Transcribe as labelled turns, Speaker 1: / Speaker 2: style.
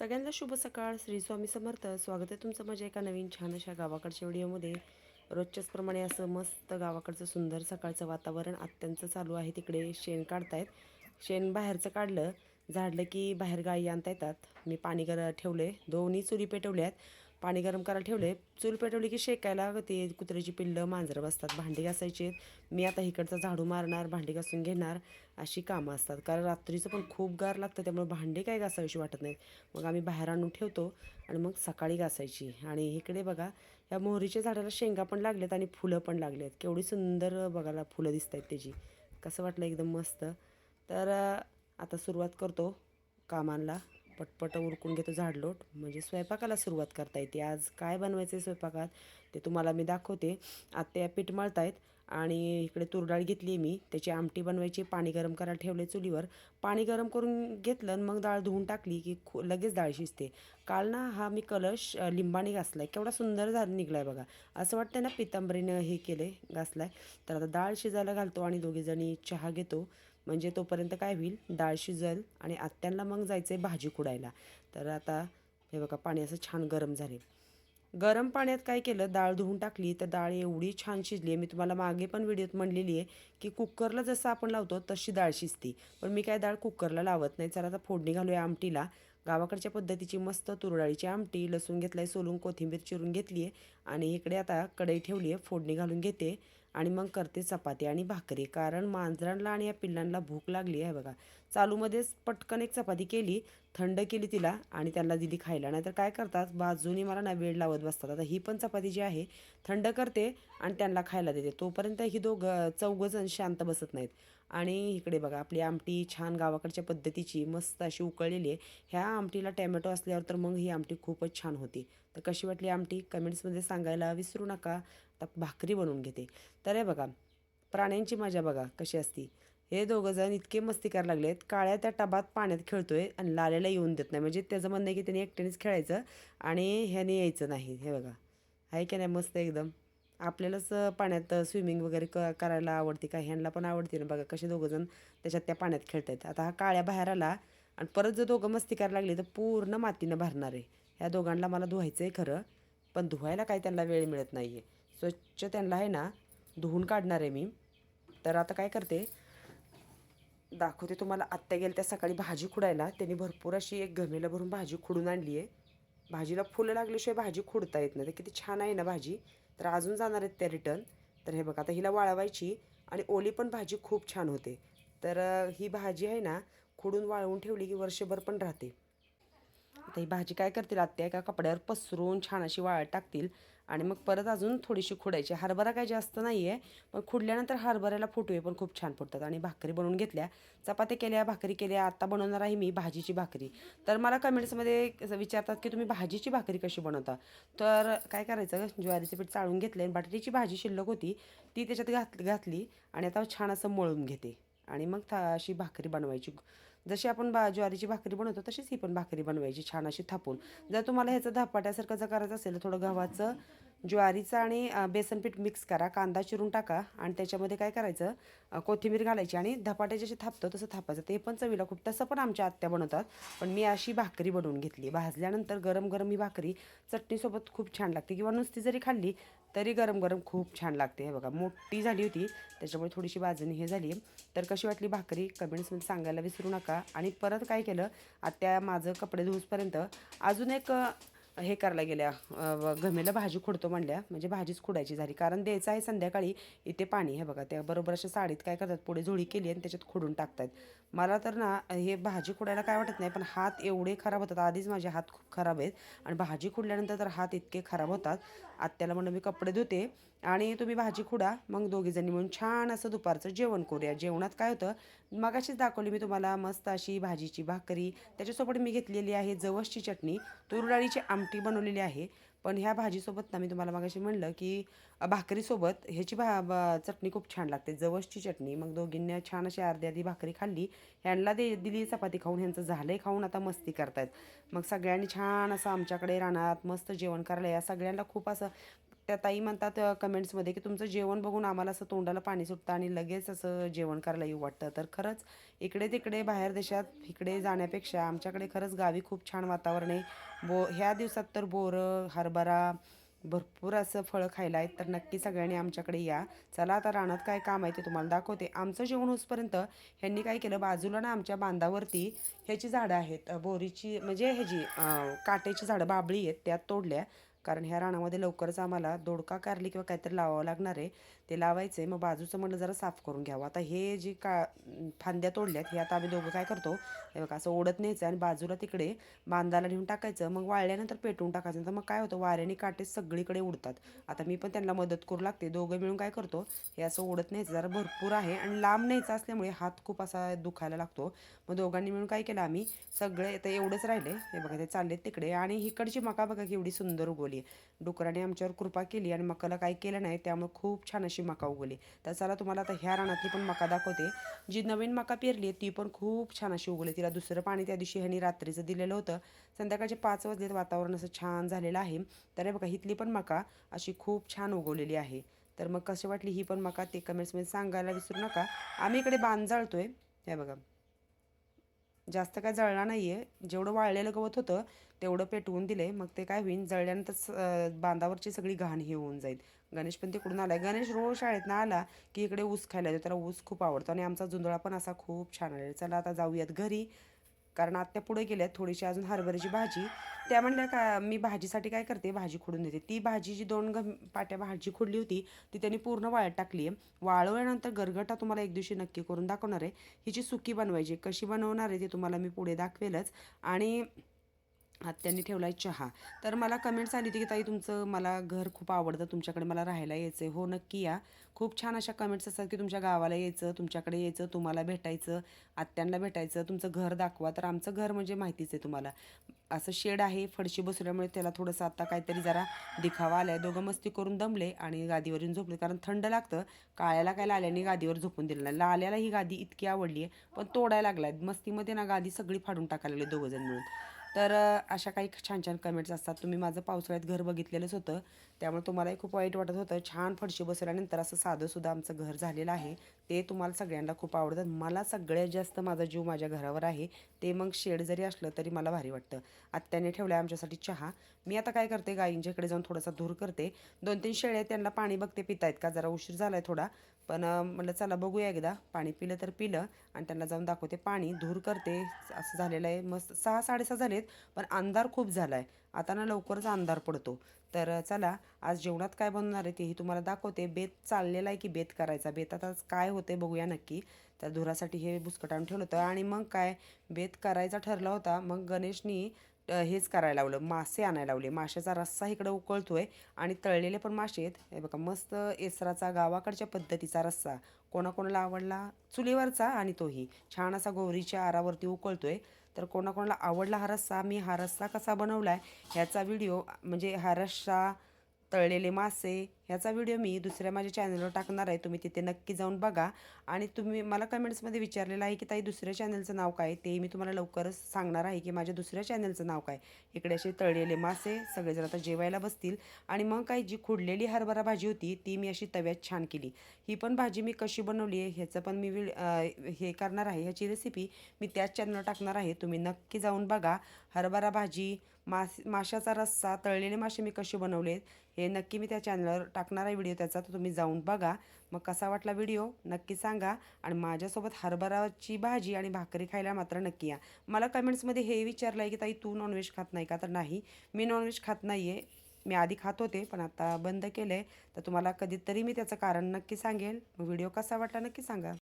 Speaker 1: सगळ्यांना शुभ सकाळ. श्री स्वामी समर्थ. स्वागत आहे तुमचं माझ्या एका नवीन छान अशा गावाकडच्या व्हिडिओमध्ये. रोजच्याच प्रमाणे असं मस्त गावाकडचं सुंदर सकाळचं वातावरण अत्यंत चालू आहे. तिकडे शेण काढतायत. शेण बाहेरचं काढलं. झाडलं की बाहेर गाई आणता येतात. मी पाणी गर ठेवले दोन्ही चुली पेटवल्या आहेत पाणी गरम करायला ठेवले. चूल पेटवली की शेकायला ते कुत्र्याची पिल्लं मांजरं बसतात. भांडी घासायची. मी आता इकडचा झाडू मारणार भांडी घासून घेणार अशी कामं असतात. कारण रात्रीचं पण खूप गार लागतं त्यामुळे भांडी काय घासावीशी वाटत नाहीत. मग आम्ही बाहेर आणून ठेवतो आणि मग सकाळी घासायची. आणि इकडे बघा या मोहरीच्या झाडाला शेंगा पण लागल्यात आणि फुलं पण लागलेत. आहेत केवढी सुंदर बघायला फुलं दिसत आहेत त्याची. कसं वाटलं? एकदम मस्त. तर आता सुरुवात करतो कामांना पटपट उरकून घेतो झाडलोट. म्हणजे स्वयंपाकाला सुरुवात करता येते. आज काय बनवायचं आहे स्वयंपाकात ते तुम्हाला मी दाखवते. आत्या पीठ मळतायत आणि इकडे तुरडाळ घेतली घेतली मी. त्याची आमटी बनवायची पाणी गरम करायला ठेवले चुलीवर. पाणी गरम करून घेतलं आणि मग डाळ धुवून टाकली की खू लगेच डाळ शिजते. काल ना हा मी कलश लिंबाने घासला आहे केवढा सुंदर झाला आहे बघा. असं वाटतं ना पितांबरीनं हे केले आहे तर आता डाळ शिजायला घालतो आणि दोघीजणी चहा घेतो. म्हणजे तोपर्यंत काय होईल? डाळ शिजल आणि आत्यांना मग जायचं आहे भाजी खुडायला तर आता हे बघा पाणी असं छान गरम झाले गरम पाण्यात काय केलं? डाळ धुवून टाकली. तर डाळ एवढी छान शिजली. आहे मी तुम्हाला मागे पण व्हिडिओत म्हणलेली आहे की कुकरला जसं आपण लावतो तशी डाळ शिजते. पण मी काय डाळ कुकरला लावत नाही. चला आता फोडणी घालूया आमटीला. गावाकडच्या पद्धतीची मस्त तुरडाळीची आमटी. लसूण घेतलाय सोलून कोथिंबीर चिरून घेतली आहे आणि इकडे आता कढई ठेवली आहे फोडणी घालून घेते. आणि मग करते चपाती आणि भाकरी. कारण मांजरांना आणि या पिल्लांना भूक लागली आहे बघा. चालूमध्येच पटकन एक चपाती केली थंड केली तिला आणि त्यांना दिली खायला. नाहीतर काय करतात बाजूनी मला ना वेळ लावत बसतात. आता ही पण चपाती जी आहे थंड करते आणि त्यांना खायला देते. तोपर्यंत ही दोघं चौघजण शांत बसत नाहीत. आणि इकडे बघा आपली आमटी छान गावाकडच्या पद्धतीची मस्त अशी उकळलेली आहे. ह्या आमटीला टॅमॅटो असल्यावर तर मग ही आमटी खूपच छान होती. तर कशी वाटली आमटी? कमेंट्समध्ये सांगायला विसरू नका. आता भाकरी बनवून घेते. तर हे बघा प्राण्यांची मजा बघा कशी असती. हे दोघं जण इतके मस्ती करायला लागले आहेत काळ्या त्या टबात पाण्यात खेळतोय आणि लाल्याला येऊन देत नाही. म्हणजे त्याचं म्हणणं आहे की त्यांनी एकट्यानेच खेळायचं आणि ह्याने यायचं नाही. हे बघा आहे की नाही मस्त एकदम. आपल्यालाच पाण्यात स्विमिंग वगैरे क करायला आवडते का? ह्यांना पण आवडते ना बघा कसे दोघं जण त्याच्यात त्या पाण्यात खेळतात आता हा काळ्या बाहेर आला आणि परत जर दोघं मस्ती करायला लागली तर पूर्ण मातीनं भरणार आहे. ह्या दोघांना मला धुवायचं आहे खरं पण धुवायला काय त्यांना वेळ मिळत नाही आहे स्वच्छ त्यांना आहे ना धुवून काढणार आहे मी. तर आता काय करते दाखवते तुम्हाला आत्ता गेल्या त्या सकाळी भाजी खुडायला त्यांनी भरपूर अशी एक गमेला भरून भाजी खुडून आणली आहे. भाजीला फुलं लागल्याशिवाय भाजी खुडता येत नाही. तर किती छान आहे ना भाजी. तर अजून जाणार आहेत त्या रिटर्न तर हे बघा आता हिला वाळवायची आणि ओली पण भाजी खूप छान होते. तर ही भाजी आहे ना खुडून वाळवून ठेवली की वर्षभर पण राहते. आता ही भाजी काय करतील आत्या एका कपड्यावर पसरून छान अशी वाळ टाकतील. आणि मग परत अजून थोडीशी खुडायची. हरभरा काय जास्त नाही आहे पण खुडल्यानंतर हरभऱ्याला फुटवे पण खूप छान फुटतात. आणि भाकरी बनवून घेतल्या. चपात्या केल्या भाकरी केल्या आत्ता बनवणार आहे मी भाजीची भाकरी. तर मला कमेंट्समध्ये विचारतात की तुम्ही भाजीची भाकरी कशी बनवता? तर काय करायचं? ज्वारीचं पीठ चाळून घेतलं आणि बटाट्याची भाजी शिल्लक होती. ती त्याच्यात घात घातली आणि आता छान असं मळून घेते. आणि मग था अशी भाकरी बनवायची. जशी आपण बा ज्वारीची भाकरी बनवतो तशीच ही पण भाकरी बनवायची छान अशी थापून. जर तुम्हाला ह्याचं धपाट्यासारखं जर करायचं असेल तर थोडं गव्हाचं ज्वारीचं आणि बेसनपीठ मिक्स करा. कांदा चिरून टाका आणि त्याच्यामध्ये काय करायचं कोथिंबीर घालायची आणि धपाटे जसे थापतो तसं थापायचं. ते पण चवीला खूप तसं पण आमच्या आत्या बनवतात. पण मी अशी भाकरी बनवून घेतली. भाजल्यानंतर गरम गरम ही भाकरी चटणीसोबत खूप छान लागते. किंवा नुसती जरी खाल्ली तरी गरम गरम खूप छान लागते. हे बघा मोठी झाली होती त्याच्यामुळे थोडीशी बाजणी हे झाली. तर कशी वाटली भाकरी? कमेंट्समध्ये सांगायला विसरू नका. आणि परत काय केलं? आत्या माझं कपडे धुसपर्यंत अजून एक हे करायला गेल्या. घमेला गमेला भाजी खुडतो म्हणल्या. म्हणजे भाजीच खुडायची झाली. कारण द्यायचं आहे संध्याकाळी इथे पाणी. हे बघा त्या बरोबर अशा साडीत काय करतात? पुढे झोळी केली आणि त्याच्यात खुडून टाकतात मला तर ना हे भाजी खुडायला काय वाटत नाही पण हात एवढे खराब होतात. आधीच माझे हात खूप खराब आहेत. आणि भाजी खुडल्यानंतर तर हात इतके खराब होतात. आत्याला म्हणून मी कपडे धुते. आणि तुम्ही भाजी खुडा मग दोघीजणी मिळून छान असं दुपारचं जेवण करूया. जेवणात काय होतं मगाशीच दाखवली मी तुम्हाला मस्त अशी भाजीची भाकरी. त्याच्यासोबत मी घेतलेली आहे जवसची चटणी. तुरडाळीची आमटी बनवलेली आहे. पण ह्या भाजीसोबत ना मी तुम्हाला मगाशी म्हणलं की भाकरीसोबत ह्याची भा चटणी खूप छान लागते जवसची चटणी. मग दोघींनी छान अशी अर्धी अर्धी भाकरी खाल्ली. ह्यांना दे दिली चपाती खाऊन ह्यांचं झालंय खाऊन आता मस्ती करतायत. मग सगळ्यांनी छान असं आमच्याकडे राहणार मस्त जेवण करायला या. सगळ्यांना खूप असं त्या ताई म्हणतात कमेंट्समध्ये की तुमचं जेवण बघून आम्हाला असं तोंडाला पाणी सुटतं आणि लगेच असं जेवण करायला येऊ वाटतं. तर खरंच इकडे तिकडे बाहेर देशात इकडे जाण्यापेक्षा आमच्याकडे खरंच गावी खूप छान वातावरण आहे. बो ह्या दिवसात तर बोरं हरभरा भरपूर असं फळं खायला आहेत. तर नक्की सगळ्यांनी आमच्याकडे या. चला आता रानात काय काम आहे ते तुम्हाला दाखवते. आमचं जेवण होसपर्यंत ह्यांनी काय केलं बाजूला ना आमच्या बांधावरती ह्याची झाडं आहेत. बोरीची म्हणजे ह्याची काट्याची झाडं बाबळी आहेत त्यात तोडल्या. कारण ह्या रानामध्ये लवकरच आम्हाला दोडका कारली किंवा काहीतरी लावावं लागणार आहे. ते लावायचं आहे मग बाजूचं म्हणलं जरा साफ करून घ्यावं. आता हे जी का फांद्या तोडल्यात हे आता आम्ही दोघं काय करतो हे बघा असं ओढत न्यायचं आणि बाजूला तिकडे बांधाला नेऊन टाकायचं. मग वाळल्यानंतर पेटवून टाकायचं. तर मग काय होतं वाऱ्याने काटे सगळीकडे उडतात. आता मी पण त्यांना मदत करू लागते. दोघं मिळून काय करतो हे असं ओढत न्यायचं. जरा भरपूर आहे आणि लांब न्यायचं असल्यामुळे हात खूप असा दुखायला लागतो. मग दोघांनी मिळून काय केलं आम्ही सगळे तर एवढंच राहिले. हे बघा ते चाललेत तिकडे. आणि इकडची मका बघा केवढी सुंदर उगवली आहे डुकराने आमच्यावर कृपा केली आणि मकाला काही केलं नाही त्यामुळे खूप छान अशी मका उगवली. तर चला तुम्हाला आता ह्या रानातली पण मका दाखवते. जी नवीन मका पेरली आहे ती पण खूप छान अशी उगवली. तिला दुसरं पाणी त्या दिवशी ह्यानी रात्रीचं दिलेलं होतं. संध्याकाळचे पाच वाजलेत वातावरण असं छान झालेलं आहे. तर हे बघा इथली पण मका अशी खूप छान उगवलेली आहे. तर मग कशी वाटली ही पण मका? ते कमेंट्समध्ये सांगायला विसरू नका. आम्ही इकडे बांध जाळतोय. हे बघा. जास्त काय जळला नाही आहे जेवढं वाळलेलं गवत होतं तेवढं पेटवून दिले मग ते काय होईल जळल्यानंतर बांधावरची सगळी घाण ही होऊन जाईल. गणेश पण तिकडून आला गणेश रोज शाळेतनं आला की इकडे ऊस खायला येतो. त्याला ऊस खूप आवडतो. आणि आमचा जुंदळा पण असा खूप छान आहे. चला आता जाऊयात घरी. कारण आत्या पुढे गेल्या थोडीशी अजून हरभऱ्याची भाजी. त्या म्हणल्या का मी भाजीसाठी काय करते भाजी खोडून देते. ती भाजी जी दोन गम पाट्या भाजी खोडली होती ती त्यांनी पूर्ण वाळत टाकली आहे. वाळवल्यानंतर गरगटा तुम्हाला एक दिवशी नक्की करून दाखवणार आहे. हिची सुकी बनवायची कशी बनवणार आहे ते तुम्हाला मी पुढे दाखवेलच. आणि आत्यांनी ठेवला आहे चहा. तर मला कमेंट्स आली होती की ताई तुमचं मला घर खूप आवडतं. तुमच्याकडे मला राहायला यायचं आहे हो नक्की या. खूप छान अशा कमेंट्स असतात की तुमच्या गावाला यायचं तुमच्याकडे यायचं तुम्हाला भेटायचं आत्यांना भेटायचं तुमचं घर दाखवा. तर आमचं घर म्हणजे माहितीच आहे तुम्हाला. असं शेड आहे फडशी बसवल्यामुळे त्याला थोडंसं आता काहीतरी जरा दिखावा आलाय. दोघं मस्ती करून दमले आणि गादीवरून झोपले. कारण थंड लागतं. काळ्याला काय लाल्याने गादीवर झोपून दिलं नाही. लाल्याला ही गादी इतकी आवडली आहे पण तोडायला लागला आहे मस्तीमध्ये ना गादी सगळी फाडून टाकायला लागली दोघं मिळून. तर अशा काही छान छान कमेंट्स असतात. तुम्ही माझं पावसाळ्यात घर बघितलेलंच होतं. त्यामुळे तुम्हालाही खूप वाईट वाटत होतं. छान फडशी बसवल्यानंतर असं साधंसुद्धा आमचं घर झालेलं आहे. ते तुम्हाला सगळ्यांना खूप आवडतं. मला सगळ्यात जास्त माझा जीव माझ्या घरावर आहे. ते मग शेड जरी असलं तरी मला भारी वाटतं. आत्याने ठेवलं आहे आमच्यासाठी चहा. मी आता काय करते? गायींच्याकडे जाऊन थोडासा धूर करते. दोन तीन शेळे त्यांना पाणी बघते. पितायत का? जरा उशीर झाला आहे थोडा. पण म्हटलं म्हणलं चला बघूया एकदा. पाणी पिलं तर पिलं आणि त्यांना जाऊन दाखवते. पाणी धूर करते. असं झालेलं आहे. मस्त सहा साडेसहा झालेत पण अंधार खूप झाला आहे आता ना लवकरच अंधार पडतो. तर चला आज जेवणात काय बनवणार आहे तेही तुम्हाला दाखवते. बेत चाललेला आहे की बेत करायचा? बेतात आज काय होते बघूया नक्की. तर धुरासाठी हे बुसकट आणून ठेवलं होतं. आणि मग काय? बेत करायचा ठरला होता. मग गणेशनी हेच करायला लावलं. मासे आणायला लावले. माशाचा रस्सा इकडं उकळतो आहे आणि तळलेले पण मासे आहेत. हे बघा मस्त एसराचा गावाकडच्या पद्धतीचा रस्सा. कोणाकोणाला आवडला? चुलीवरचा आणि तोही. छान असा गोवरीच्या आरावरती उकळतो आहे तर कोणाकोणाला आवडला हा रस्सा? मी हा रस्सा कसा बनवला आहे ह्याचा व्हिडिओ म्हणजे हा रस्सा तळलेले मासे ह्याचा व्हिडिओ मी दुसऱ्या माझ्या चॅनलवर टाकणार आहे. तुम्ही तिथे नक्की जाऊन बघा. आणि तुम्ही मला कमेंट्समध्ये विचारलेलं आहे की ताई दुसऱ्या चॅनलचं नाव काय? ते मी तुम्हाला लवकरच सांगणार आहे की माझ्या दुसऱ्या चॅनलचं नाव काय? इकडे असे तळलेले मासे सगळेजण आता जेवायला बसतील. आणि मग काय जी खुडलेली हरभरा भाजी होती ती मी अशी तव्यात छान केली. ही पण भाजी मी कशी बनवली आहे ह्याचं पण मी हे करणार आहे. ह्याची रेसिपी मी त्याच चॅनलवर टाकणार आहे. तुम्ही नक्की जाऊन बघा. हरभरा भाजी मास माशाचा रस्सा तळलेले मासे मी कसे बनवलेत हे नक्की मी त्या चॅनलवर टाकणार आहे व्हिडिओ त्याचा तर तुम्ही जाऊन बघा. मग कसा वाटला व्हिडिओ नक्की सांगा. आणि माझ्यासोबत हरभराची भाजी आणि भाकरी खायला मात्र नक्की या. मला कमेंट्समध्ये हे विचारलं आहे की ताई तू नॉनव्हेज खात नाही का? तर नाही. मी नॉनव्हेज खात नाही आहे मी आधी खात होते पण आता बंद केलं आहे तर तुम्हाला कधीतरी मी त्याचं कारण नक्की सांगेल. व्हिडिओ कसा वाटला नक्की सांगा.